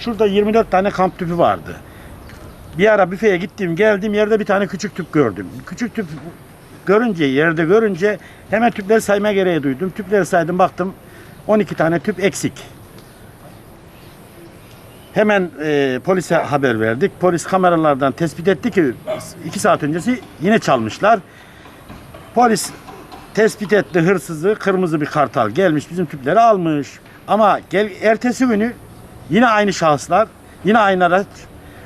Şurada 24 tane kamp tüpü vardı. Bir ara büfeye gittim geldim yerde bir tane küçük tüp gördüm. Küçük tüp görünce yerde görünce hemen tüpleri sayma gereği duydum. Tüpleri saydım baktım 12 tane tüp eksik. Hemen e, polise haber verdik. Polis kameralardan tespit etti ki iki saat öncesi yine çalmışlar. Polis tespit etti hırsızı. Kırmızı bir kartal gelmiş bizim tüpleri almış. Ama gel, ertesi günü yine aynı şahıslar, yine aynı araç.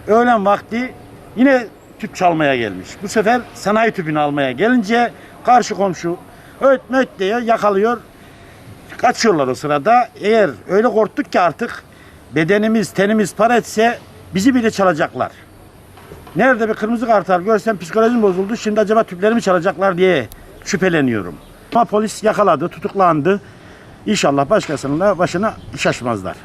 Öğlen vakti yine tüp çalmaya gelmiş. Bu sefer sanayi tüpünü almaya gelince karşı komşu öt möt diye yakalıyor. Kaçıyorlar o sırada. Eğer öyle korktuk ki artık bedenimiz, tenimiz para etse bizi bile çalacaklar. Nerede bir kırmızı kartal görsem psikolojim bozuldu. Şimdi acaba tüplerimi çalacaklar diye şüpheleniyorum. Ama polis yakaladı, tutuklandı. İnşallah başkasının da başına iş açmazlar.